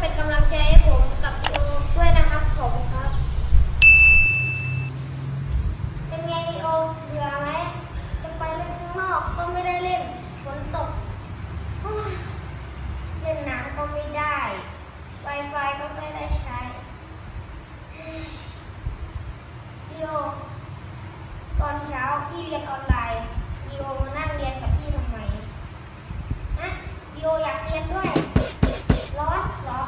เป็นกำลังใจให้ผมกับโยด้วยนะครับขอบคุณครับ เป็นไงดีโอเบื่อไหมจะไปเล่นข้างนอกก็ไม่ได้เล่นฝนตกโอ้ยเล่นน้ำก็ไม่ได้ Wi-Fi ก็ไม่ได้ใช้ดีโอตอนเช้าพี่เรียนออนไลน์ดีโอมานั่งเรียนกับพี่ทำไมฮะดีโออยากเรียนด้วย ร้อนเหรอ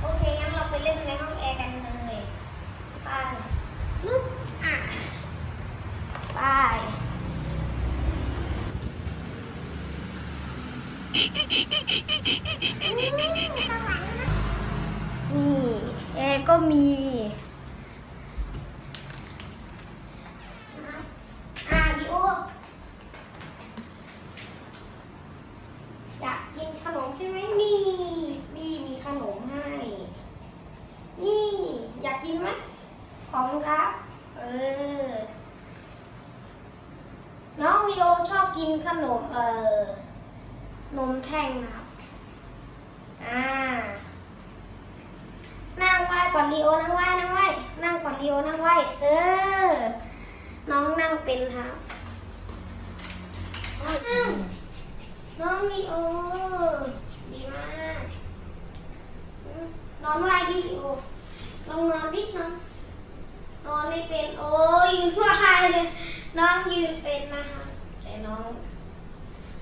โอเค งั้นเราไปเล่นในห้องแอร์กันเลยไปปึ๊บอะไป นี่แอร์ก็มีอะดิโออยากกินขนมใช่ไหมนี่พี่มีขนมให้นี่อยากกินไหมของครับ เออ น้องวีโอชอบกินขนม เออ นมแท่งนะครับ อ่า นั่งไหวก่อนลีโอ นั่งไหวนั่งไหวนั่งก่อนลีโอ นั่งไหวเออ น้องนั่งเป็นครับน้องลีโอ ดีมากนอนไหวดิลีโอลองนอนดิน้องนอนไม่เป็น โอ้ยยืนไหว้เลย น้องยืนเป็นนะคะแต่น้อง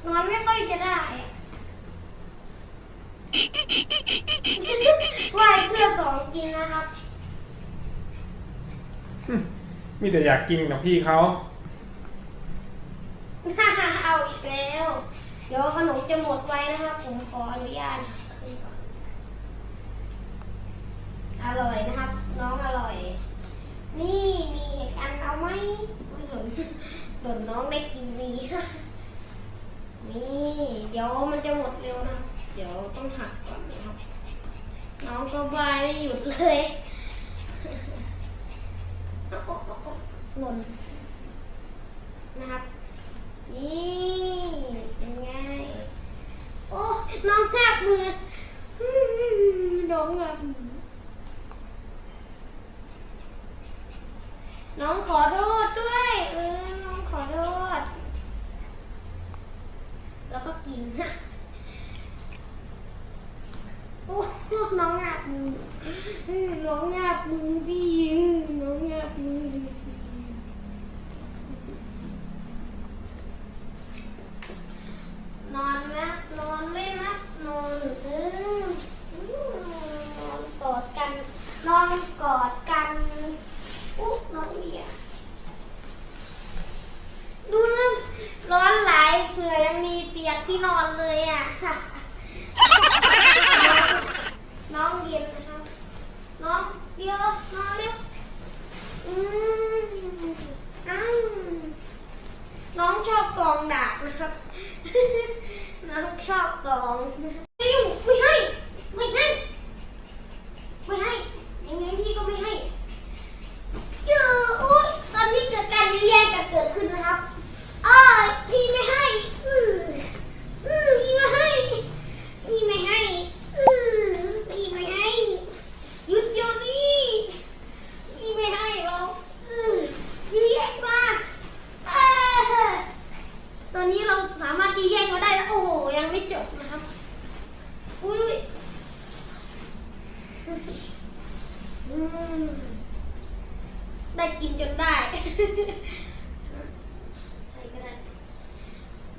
นอนไม่ค่อยจะได้อะไหว้เพื่อของกินนะครับ มีแต่อยากกินกับพี่เขาเอาอีกแล้ว เดี๋ยวขนมจะหมดไว้นะครับ ผมขออนุญาตขึ้นก่อน อร่อยนะครับ น้องอร่อย นี่มีอีกอันเอาไหมอุ๊ยหล่นหล่นน้องได้กินฟรี นี่เดี๋ยวมันจะหมดเร็วนะเดี๋ยวต้องหักก่อนนะครับ น้องก็บายไม่หยุดเลยหล่นนะครับ นี่เป็นไงโอ้น้องแทบมือน้องแบบน้องขอโทษด้วยเออน้องขอโทษ แล้วก็กินฮะโอ้น้องงับมือน้องงับมือดิน้องงับมือ นอนนะนอนเล่นนะนอนเอออืมนอนกอดกัน นอนกอดกันอุ๊ยน้องเดียดูนะร้อนไหลายเผื่อยังมีเปียกที่นอนเลยอะ น้องเย็นนะครับ น้อง เดียวนอนเร็วอืมอ้าวน้องชอบกองดาบนะครับ น้องชอบกองนะม่ให้ ไม่ให้ ไม่ให้ ยังไงพี่ก็ไม่ให้เยอะอุ้ยตอนนี้เกิดการยื้อแย่งกันเกิดขึ้นนะครับอ้ายพี่ไม่ให้ อืออือพี่ไม่ให้ พี่ไม่ให้ อือพี่ไม่ให้ หยุดเดี๋ยวนี้พี่ไม่ให้หรอกอือยื้อแย่งมาอ้า ตอนนี้เราสามารถที่แยกมาได้แล้ว โอ้โห ยังไม่จบนะครับ อุ้ยอืม ได้กินจนได้ใครก็ได้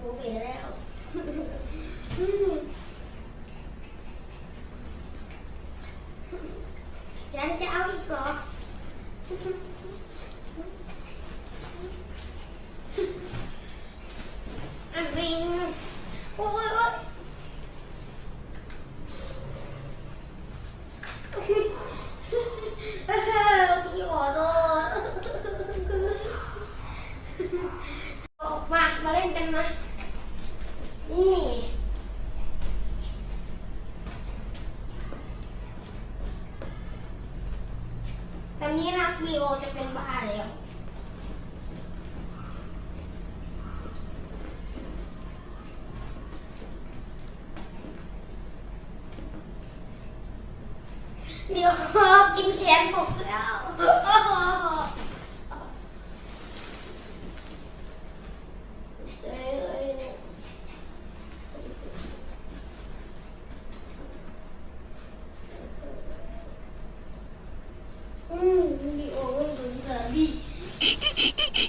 โอเคแล้วอืมยังจะเอาอีกเหรอ อันวิ่งโอ้ยโอ้ยเออพี่ขอโทษออกมา มาเล่นกันมา นี่ ตอนนี้นะลีโอ จะเป็นบ้าแล้วเดี๋ยวกินแขนผมแล้ว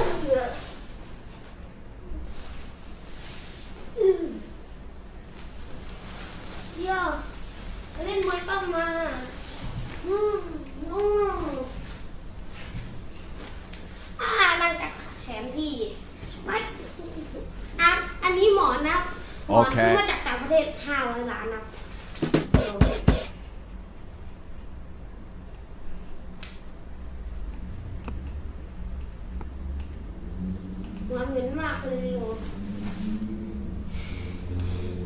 ยอืมเดี๋ยวมาเล่นมวยป้ามาอืมอืมอ่านั่งกับแขนพี่ไม่อะอันนี้หมอนะหมอโอเคซื้อมาจากต่างประเทศห้าร้อยล้านนะ เหม็นมากเลยโย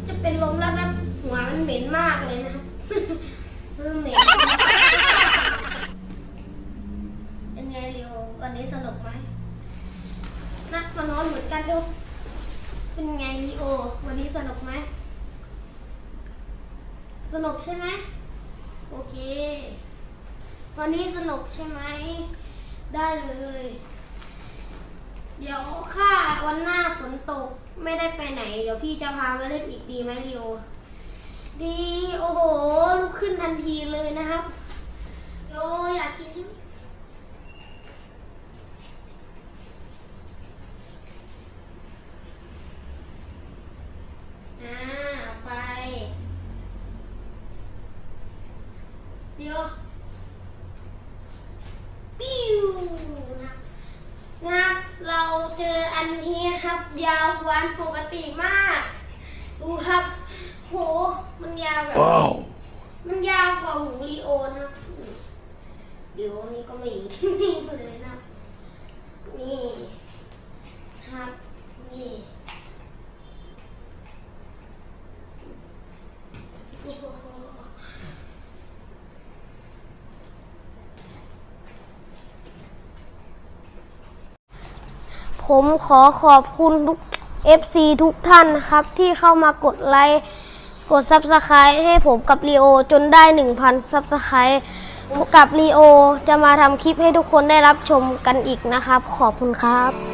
จะเป็นลมแล้วนะหัวมันเหม็นมากเลยนะครับเอเหม็นเป็นไงเรียววันนี้สนุกไหมนักมานอนเหมือนกันดูเป็นไงลีโอ วันนี้สนุกไหมสนุกใช่ไหมโอเค วันนี้สนุกใช่ไหม ได้เลย เดี๋ยวค่าวันหน้าฝนตกไม่ได้ไปไหน เดี๋ยวพี่จะพามาเล่นอีกดีไหมลีโอ ดี โอ้โหลุกขึ้นทันทีเลยนะครับโยอยากกินใช่ไหมอ่าเอาไป เดี๋ยว ปิ้วนะนะครับเราเจออันนี้ครับ ยาวกว่าอันปกติมาก ดูครับ โห มันยาวแบบ Wow. มันยาวกว่าหูลีโอนะเดี๋ยวนี้ก็ไม่อยู่ที่นี่เลยนะ นี่ครับ นี่โอ้โห ผมขอขอบคุณทุก FC ทุกท่านนะครับ ที่เข้ามากดไลค์ กด Subscribe ให้ผมกับลีโอ จนได้ 1,000 Subscribe กับลีโอ จะมาทำคลิปให้ทุกคนได้รับชมกันอีกนะครับ ขอบคุณครับ